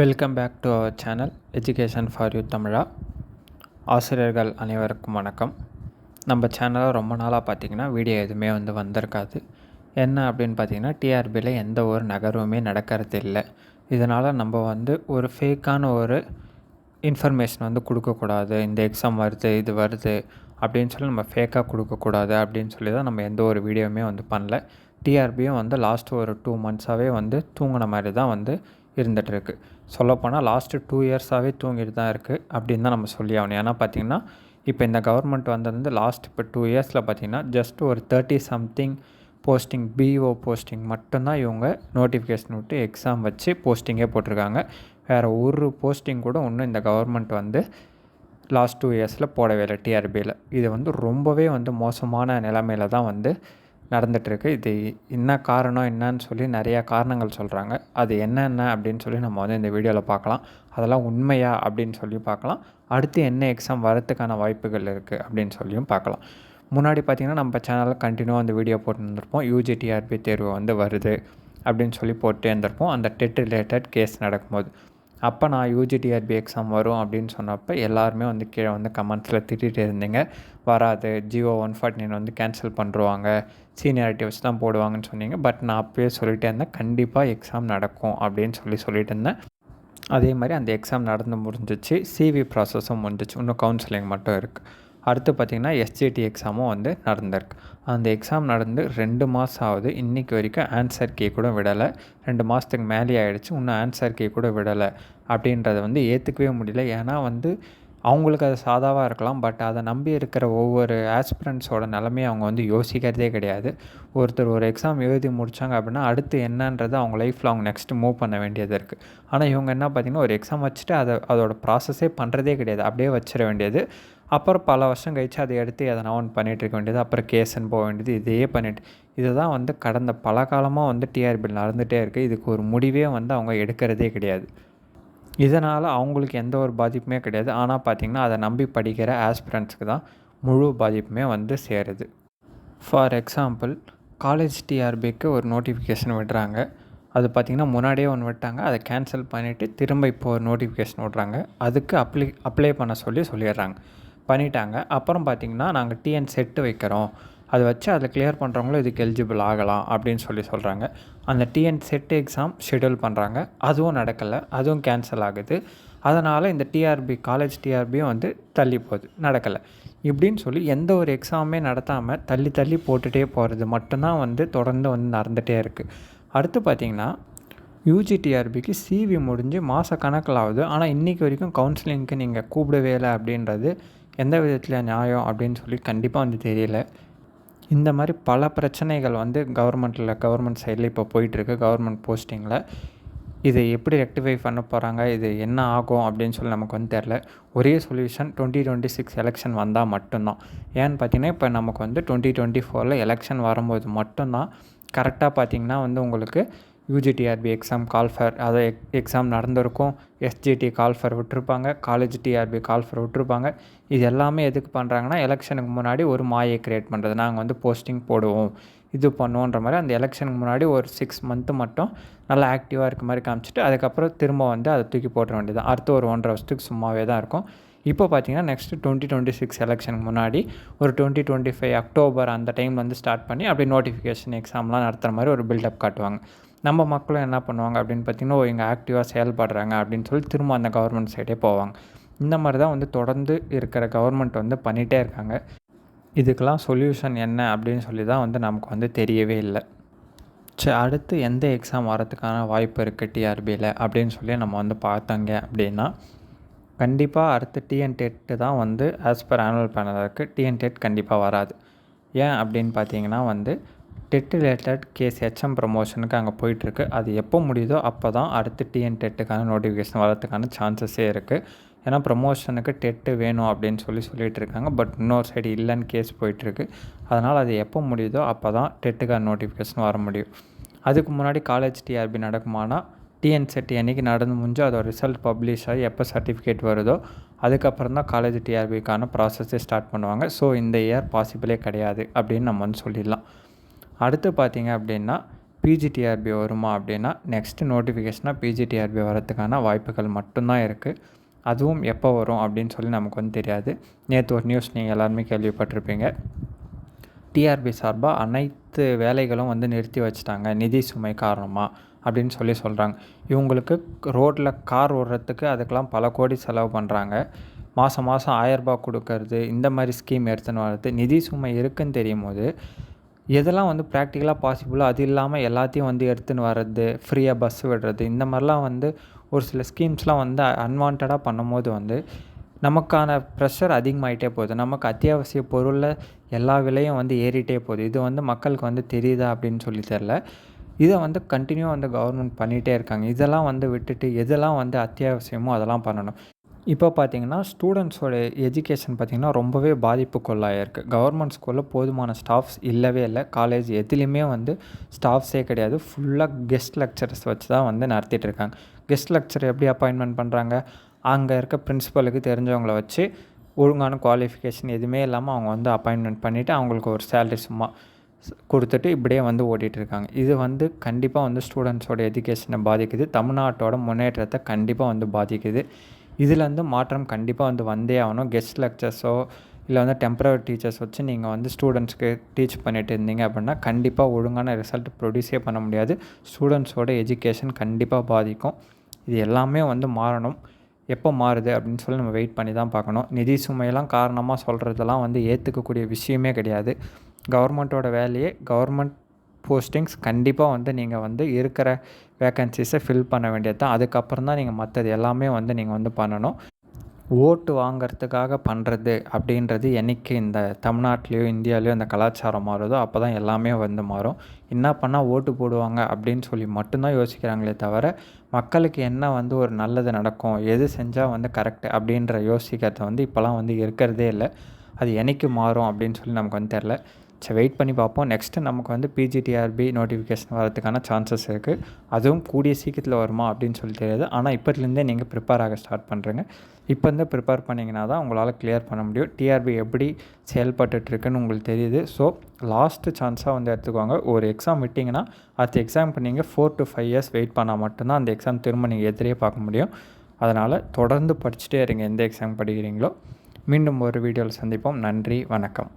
Welcome back to our channel education for you தமிழா ஆசிரியர்கள் அனைவருக்கும் வணக்கம். நம்ம சேனலில் ரொம்ப நாளாக பார்த்தீங்கன்னா வீடியோ எதுவுமே வந்து வந்திருக்காது. என்ன அப்படின்னு பார்த்தீங்கன்னா டிஆர்பியில் எந்த ஒரு நகர்வுமே நடக்கிறது இல்லை. இதனால் நம்ம வந்து ஒரு ஃபேக்கான ஒரு இன்ஃபர்மேஷன் வந்து கொடுக்கக்கூடாது. இந்த எக்ஸாம் வருது இது வருது அப்படின்னு சொல்லி நம்ம ஃபேக்காக கொடுக்கக்கூடாது அப்படின்னு சொல்லி தான் நம்ம எந்த ஒரு வீடியோவுமே வந்து பண்ணல. டிஆர்பியும் வந்து லாஸ்ட் ஒரு டூ மந்த்ஸாகவே வந்து தூங்கின மாதிரி தான் வந்து இருந்துகிட்ருக்கு சொல்லப்போனால் லாஸ்ட்டு டூ இயர்ஸாகவே தூங்கிட்டு தான் இருக்குது அப்படின்னு தான் நம்ம சொல்லி ஆகணும். ஏன்னா பார்த்திங்கன்னா இப்போ இந்த கவர்மெண்ட் வந்தது லாஸ்ட் இப்போ டூ இயர்ஸில் பார்த்திங்கன்னா ஜஸ்ட் ஒரு thirty something posting P O posting மட்டும்தான் இவங்க நோட்டிஃபிகேஷன் விட்டு எக்ஸாம் வச்சு போஸ்டிங்கே போட்டிருக்காங்க. வேறு ஒரு போஸ்டிங் கூட இன்னும் இந்த கவர்மெண்ட் வந்து லாஸ்ட் டூ இயர்ஸில் போடவே இல்லை டிஆர்பியில் இது வந்து ரொம்பவே வந்து மோசமான நிலமையில தான் வந்து நடந்துகிட்ருக்கு இது என்ன காரணம் என்னன்னு சொல்லி நிறையா காரணங்கள் சொல்கிறாங்க அது என்னென்ன அப்படின்னு சொல்லி நம்ம வந்து இந்த வீடியோவில் பார்க்கலாம். அதெல்லாம் உண்மையா அப்படின்னு சொல்லி பார்க்கலாம். அடுத்து என்ன எக்ஸாம் வரத்துக்கான வாய்ப்புகள் இருக்குது அப்படின்னு சொல்லியும் பார்க்கலாம். முன்னாடி பார்த்திங்கன்னா நம்ம சேனலில் கண்டினியூவாக அந்த வீடியோ போட்டு இருந்திருப்போம் யூஜிடிஆர்பி தேர்வு வந்து வருது அப்படின்னு சொல்லி போட்டு இருந்திருப்போம். அந்த டெட் ரிலேட்டட் கேஸ் நடக்கும்போது. அப்போ நான் யூஜிடிஆர்பி எக்ஸாம் வரும் அப்படின்னு சொன்னப்போ எல்லாருமே வந்து கீழே வந்து கமெண்ட்ஸில் திட்டிகிட்டு இருந்தீங்க. வராது. G O one forty nine வந்து கேன்சல் பண்ணுருவாங்க. சீனியாரிட்டி வச்சு தான் போடுவாங்கன்னு சொன்னீங்க. பட் நான் அப்போயே சொல்லிட்டே இருந்தேன். கண்டிப்பாக எக்ஸாம் நடக்கும் அப்படின்னு சொல்லி சொல்லிட்டு இருந்தேன். அதே மாதிரி அந்த எக்ஸாம் நடந்து முடிஞ்சிச்சு. சிவி ப்ராசஸும் முடிஞ்சிச்சு. இன்னும் கவுன்சிலிங் மட்டும் இருக்குது அடுத்து பார்த்திங்கன்னா எஸ்ஜிடி எக்ஸாமும் வந்து நடந்திருக்கு. அந்த எக்ஸாம் நடந்து ரெண்டு மாதம் ஆகுது. இன்றைக்கி வரைக்கும் ஆன்சர் கே கூட விடலை. ரெண்டு மாதத்துக்கு மேலே ஆகிடுச்சு இன்னும் ஆன்சர் கே கூட விடலை. அப்படின்றத வந்து ஏற்றுக்கவே முடியல. ஏன்னா வந்து அவங்களுக்கு அது சாதாவாக இருக்கலாம். பட் அதை நம்பி இருக்கிற ஒவ்வொரு ஆஸ்பிரண்ட்ஸோட நிலமையை அவங்க வந்து யோசிக்கிறதே கிடையாது. ஒருத்தர் ஒரு எக்ஸாம் எழுதி முடித்தாங்க அப்படின்னா அடுத்து என்னன்றது அவங்க லைஃப்பில் அவங்க நெக்ஸ்ட்டு மூவ் பண்ண வேண்டியது இருக்குது ஆனால் இவங்க என்ன பார்த்திங்கன்னா ஒரு எக்ஸாம் வச்சுட்டு அதை அதோட ப்ராசஸே பண்ணுறதே கிடையாது. அப்படியே வச்சிட வேண்டியது. அப்புறம் பல வருஷம் கழித்து அதை எடுத்து எதனா ஒன்று பண்ணிகிட்ருக்க வேண்டியது அப்புறம் கேசன் போக வேண்டியது இதையே பண்ணிட்டு. இதுதான் வந்து கடந்த பல காலமாக வந்து டிஆர்பியில் நடந்துகிட்டே இருக்குது இதுக்கு ஒரு முடிவே வந்து அவங்க எடுக்கிறதே கிடையாது. இதனால் அவங்களுக்கு எந்த ஒரு பாதிப்புமே கிடையாது. ஆனால் பார்த்திங்கன்னா அதை நம்பி படிக்கிற ஆஸ்பிரண்ட்ஸுக்கு தான் முழு பாதிப்புமே வந்து சேருது. ஃபார் எக்ஸாம்பிள் காலேஜ் டிஆர்பிக்கு ஒரு நோட்டிஃபிகேஷன் விடுறாங்க. அது பார்த்திங்கன்னா முன்னாடியே ஒன்று விட்டாங்க. அதை கேன்சல் பண்ணிவிட்டு திரும்ப இப்போ ஒரு நோட்டிஃபிகேஷன் விட்றாங்க. அதுக்கு அப்ளை அப்ளை பண்ண சொல்லி சொல்லிடுறாங்க. பண்ணிட்டாங்க. அப்புறம் பார்த்திங்கன்னா நாங்கள் டிஎன் செட்டு வைக்கிறோம். அதை வச்சு அதில் கிளியர் பண்ணுறவங்களும் இதுக்கு எலிஜிபிள் ஆகலாம் அப்படின்னு சொல்லி சொல்கிறாங்க அந்த டிஎன் செட் எக்ஸாம் ஷெடியூல் பண்ணுறாங்க அதுவும் நடக்கலை. அதுவும் கேன்சல் ஆகுது. அதனால் இந்த டிஆர்பி காலேஜ் டிஆர்பியும் வந்து தள்ளி போகுது. நடக்கலை. இப்படின்னு சொல்லி எந்த ஒரு எக்ஸாமே நடத்தாமல் தள்ளி தள்ளி போட்டுகிட்டே போகிறது மட்டும்தான் வந்து தொடர்ந்து வந்து நடந்துகிட்டே இருக்குது அடுத்து பார்த்திங்கன்னா யூஜிடிஆர்பிக்கு சிவி முடிஞ்சு மாத கணக்கில் ஆகுது ஆனால் இன்றைக்கி வரைக்கும் கவுன்சிலிங்க்கு நீங்கள் கூப்பிடவே இல்லை அப்படின்றது எந்த விதத்தில் நியாயம் அப்படின்னு சொல்லி கண்டிப்பாக வந்து தெரியல. இந்த மாதிரி பல பிரச்சனைகள் வந்து கவர்மெண்ட்டில் கவர்மெண்ட் சைடில் இப்போ போயிட்டுருக்கு கவர்மெண்ட் போஸ்டிங்கில் இதை எப்படி ரெக்டிஃபை பண்ண போகிறாங்க இது என்ன ஆகும் அப்படின்னு சொல்லி நமக்கு வந்து தெரில ஒரே solution twenty twenty six election வந்தால் மட்டும்தான். ஏன்னு பார்த்தீங்கன்னா இப்போ நமக்கு வந்து டுவெண்ட்டி டுவெண்ட்டி ஃபோரில் எலெக்ஷன் வரும்போது மட்டும்தான் கரெக்டாக பார்த்திங்கன்னா வந்து உங்களுக்கு UG TRB exam call for அதை எக் எக்ஸாம் நடந்திருக்கும். எஸ்ஜிடி கால்ஃபர் விட்டுருப்பாங்க. காலேஜ் டிஆர்பி கால்ஃபர் விட்டுருப்பாங்க. இது எல்லாமே எதுக்கு பண்ணுறாங்கன்னா எலெக்ஷனுக்கு முன்னாடி ஒரு மாயை க்ரியேட் பண்ணுறது நாங்கள் வந்து போஸ்டிங் போடுவோம். இது பண்ணுவோன்ற மாதிரி அந்த எலெக்ஷனுக்கு முன்னாடி ஒரு சிக்ஸ் மந்த்து மட்டும் நல்லா ஆக்டிவாக இருக்க மாதிரி காமிச்சிட்டு அதுக்கப்புறம் திரும்ப வந்து அதை தூக்கி போட்டுற வேண்டியது அடுத்து ஒரு ஒன்றரை வருஷத்துக்கு சும்மாவே தான் இருக்கும். இப்போ பார்த்தீங்கன்னா நெக்ஸ்ட்டு டுவெண்ட்டி டுவெண்ட்டி சிக்ஸ் எலெக்ஷனுக்கு முன்னாடி ஒரு டுவெண்ட்டி டுவெண்ட்டி ஃபைவ் அக்டோபர் அந்த டைம் வந்து ஸ்டார்ட் பண்ணி அப்படியே நோட்டிஃபிகேஷன் எக்ஸாம்லாம் நடத்துகிற மாதிரி ஒரு பில்டப் காட்டுவாங்க. நம்ம மக்களும் என்ன பண்ணுவாங்க அப்படின்னு பார்த்திங்கன்னா இங்கே ஆக்டிவாக செயல்படுறாங்க அப்படின்னு சொல்லி திரும்ப அந்த கவர்மெண்ட் சைடே போவாங்க. இந்த மாதிரி தான் வந்து தொடர்ந்து இருக்கிற கவர்மெண்ட் வந்து பண்ணிகிட்டே இருக்காங்க. இதுக்கெல்லாம் சொல்யூஷன் என்ன அப்படின்னு சொல்லி தான் வந்து நமக்கு வந்து தெரியவே இல்லை. சரி அடுத்து எந்த எக்ஸாம் வரதுக்கான வாய்ப்பு இருக்குது டிஆர்பியில் அப்படின்னு சொல்லி நம்ம வந்து பார்த்தாங்க அப்படின்னா கண்டிப்பாக அடுத்து டிஎன் டெட்டு தான் வந்து ஆஸ் பர் ஆனுவல் பேனல் இருக்குது டிஎன் டெட் கண்டிப்பாக வராது. ஏன் அப்படின்னு பார்த்தீங்கன்னா வந்து டெட் ரிலேட்டட் கேஸ் ஹெச்எம் ப்ரமோஷனுக்கு அங்கே போயிட்டுருக்கு. அது எப்போ முடியுதோ அப்போ தான் அடுத்து டிஎன் டெட்டுக்கான நோட்டிஃபிகேஷன் வரதுக்கான சான்சஸே இருக்குது ஏன்னா ப்ரமோஷனுக்கு டெட்டு வேணும் அப்படின்னு சொல்லி சொல்லிகிட்டு இருக்காங்க பட் இன்னொரு சைடு இல்லைன்னு கேஸ் போயிட்டுருக்கு. அதனால் அது எப்போ முடியுதோ அப்போ தான் டெட்டுக்கான நோட்டிஃபிகேஷன் வர முடியும். அதுக்கு முன்னாடி காலேஜ் டிஆர்பி நடக்குமானா டிஎன் செட் என்றைக்கு நடந்து முடிஞ்சோ அதோட ரிசல்ட் பப்ளிஷ் ஆகி எப்போ சர்டிஃபிகேட் வருதோ அதுக்கப்புறம் தான் காலேஜ் டிஆர்பிக்கான ப்ராசஸே ஸ்டார்ட் பண்ணுவாங்க. ஸோ இந்த இயர் பாசிபிளே கிடையாது அப்படின்னு நம்ம வந்து சொல்லிடலாம். அடுத்து பார்த்தீங்க அப்படின்னா பிஜிடிஆர்பி வருமா அப்படின்னா நெக்ஸ்ட்டு நோட்டிஃபிகேஷனாக பிஜிடிஆர்பி வரதுக்கான வாய்ப்புகள் மட்டும்தான் இருக்குது அதுவும் எப்போ வரும் அப்படின்னு சொல்லி நமக்கு வந்து தெரியாது. நேற்று ஒரு நியூஸ் நீங்கள் எல்லாருமே கேள்விப்பட்டிருப்பீங்க. டிஆர்பி சார்பாக அனைத்து வேலைகளும் வந்து நிறுத்தி வச்சுட்டாங்க. நிதி சுமை காரணமாக அப்படின்னு சொல்லி சொல்கிறாங்க இவங்களுக்கு ரோட்டில் கார் ஓடுறதுக்கு அதுக்கெலாம் பல கோடி செலவு பண்ணுறாங்க மாதம் மாதம் ஆயரரூபா கொடுக்கறது இந்த மாதிரி ஸ்கீம் எடுத்துன்னு வர்றது நிதி சுமை இருக்குதுன்னு தெரியும் போது எதெல்லாம் வந்து ப்ராக்டிக்கலாக பாசிபிளோ அது இல்லாமல் எல்லாத்தையும் வந்து எடுத்துன்னு வர்றது ஃப்ரீயாக பஸ் விடுறது இந்த மாதிரிலாம் வந்து ஒரு சில ஸ்கீம்ஸ்லாம் வந்து அன்வான்டாக பண்ணும்போது வந்து நமக்கான ப்ரெஷர் அதிகமாகிட்டே போகுது. நமக்கு அத்தியாவசிய பொருளில் எல்லா விலையும் வந்து ஏறிட்டே போகுது. இது வந்து மக்களுக்கு வந்து தெரியுதா அப்படின்னு சொல்லி தெரில இதை வந்து கண்டினியூவாக வந்து கவர்மெண்ட் பண்ணிகிட்டே இருக்காங்க. இதெல்லாம் வந்து விட்டுட்டு எதெல்லாம் வந்து அத்தியாவசியமோ அதெல்லாம் பண்ணணும். இப்போ பார்த்தீங்கன்னா ஸ்டூடெண்ட்ஸோட எஜுகேஷன் பார்த்திங்கன்னா ரொம்பவே பாதிப்புக்குள்ளாயிருக்கு. கவர்மெண்ட் ஸ்கூலில் போதுமான ஸ்டாஃப்ஸ் இல்லவே இல்லை. காலேஜ் எதுலேயுமே வந்து ஸ்டாஃப்ஸே கிடையாது. ஃபுல்லாக கெஸ்ட் லெக்சரர்ஸ் வச்சு தான் வந்து நடத்திட்டு இருக்காங்க. கெஸ்ட் லெக்சர் எப்படி அப்பாயின்மெண்ட் பண்ணுறாங்க அங்கே இருக்க பிரின்ஸிபலுக்கு தெரிஞ்சவங்கள வச்சு ஒழுங்கான குவாலிஃபிகேஷன் எதுவுமே இல்லாமல் அவங்க வந்து அப்பாயின்மெண்ட் பண்ணிவிட்டு அவங்களுக்கு ஒரு சேலரி சும்மா கொடுத்துட்டு இப்படியே வந்து ஓட்டிகிட்ருக்காங்க இது வந்து கண்டிப்பாக வந்து ஸ்டூடெண்ட்ஸோட எஜுகேஷனை பாதிக்குது. தமிழ்நாட்டோட முன்னேற்றத்தை கண்டிப்பாக வந்து பாதிக்குது. இதில் வந்து மாற்றம் கண்டிப்பாக வந்து வந்தே ஆகணும். கெஸ்ட் லெக்சர்ஸோ இல்லை வந்து டெம்பரரி டீச்சர்ஸ் வச்சு நீங்கள் வந்து ஸ்டூடெண்ட்ஸ்க்கு டீச் பண்ணிட்டு இருந்தீங்க அப்படின்னா கண்டிப்பாக ஒழுங்கான ரிசல்ட் ப்ரொடியூஸே பண்ண முடியாது. ஸ்டூடெண்ட்ஸோட எஜுகேஷன் கண்டிப்பாக பாதிக்கும். இது எல்லாமே வந்து மாறணும். எப்போ மாறுது அப்படின்னு சொல்லி நம்ம வெயிட் பண்ணி தான் பார்க்கணும். நிதி சுமையெல்லாம் காரணமாக சொல்கிறதெல்லாம் வந்து ஏற்றுக்கக்கூடிய விஷயமே கிடையாது. கவர்மெண்ட்டோட வேலையே கவர்மெண்ட் போஸ்டிங்ஸ் கண்டிப்பாக வந்து நீங்கள் வந்து இருக்கிற வேக்கன்சிஸை ஃபில் பண்ண வேண்டியது தான். அதுக்கப்புறம் தான் நீங்கள் மற்றது எல்லாமே வந்து நீங்கள் வந்து பண்ணணும். ஓட்டு வாங்கிறதுக்காக பண்ணுறது அப்படின்றது என்றைக்கு இந்த தமிழ்நாட்டிலையோ இந்தியாவிலையோ இந்த கலாச்சாரம் மாறுதோ அப்போ தான் எல்லாமே வந்து மாறும். என்ன பண்ணால் ஓட்டு போடுவாங்க அப்படின்னு சொல்லி மட்டும்தான் யோசிக்கிறாங்களே தவிர மக்களுக்கு என்ன வந்து ஒரு நல்லது நடக்கும் எது செஞ்சால் வந்து கரெக்டு அப்படின்ற யோசிக்கிறது வந்து இப்போலாம் வந்து இருக்கிறதே இல்லை. அது என்றைக்கு மாறும் அப்படின்னு சொல்லி நமக்கு வந்து தெரில சரி வெயிட் பண்ணி பார்ப்போம். நெக்ஸ்ட்டு நமக்கு வந்து பிஜிடிஆர்பி நோட்டிஃபிகேஷன் வரதுக்கான சான்சஸ் இருக்குது அதுவும் கூடிய சீக்கிரத்தில் வருமா அப்படின்னு சொல்லி தெரியாது. ஆனால் இப்போத்துலேருந்தே நீங்கள் ப்ரிப்பேர் ஆக ஸ்டார்ட் பண்ணுறீங்க இப்போ இருந்து ப்ரிப்பேர் பண்ணிங்கன்னா தான் உங்களால் கிளியர் பண்ண முடியும். டிஆர்பி எப்படி செயல்பட்டுருக்குன்னு உங்களுக்கு தெரியுது. ஸோ லாஸ்ட்டு சான்ஸாக வந்து எடுத்துக்கோங்க. ஒரு எக்ஸாம் விட்டிங்கன்னா அடுத்த எக்ஸாம் நீங்கள் four to five years wait பண்ணால் மட்டும்தான் அந்த எக்ஸாம் திரும்ப நீங்கள் எதிரே பார்க்க முடியும். அதனால் தொடர்ந்து படிச்சுட்டே இருங்க. எந்த எக்ஸாம் படிக்கிறீங்களோ. மீண்டும் ஒரு வீடியோவில் சந்திப்போம். நன்றி. வணக்கம்.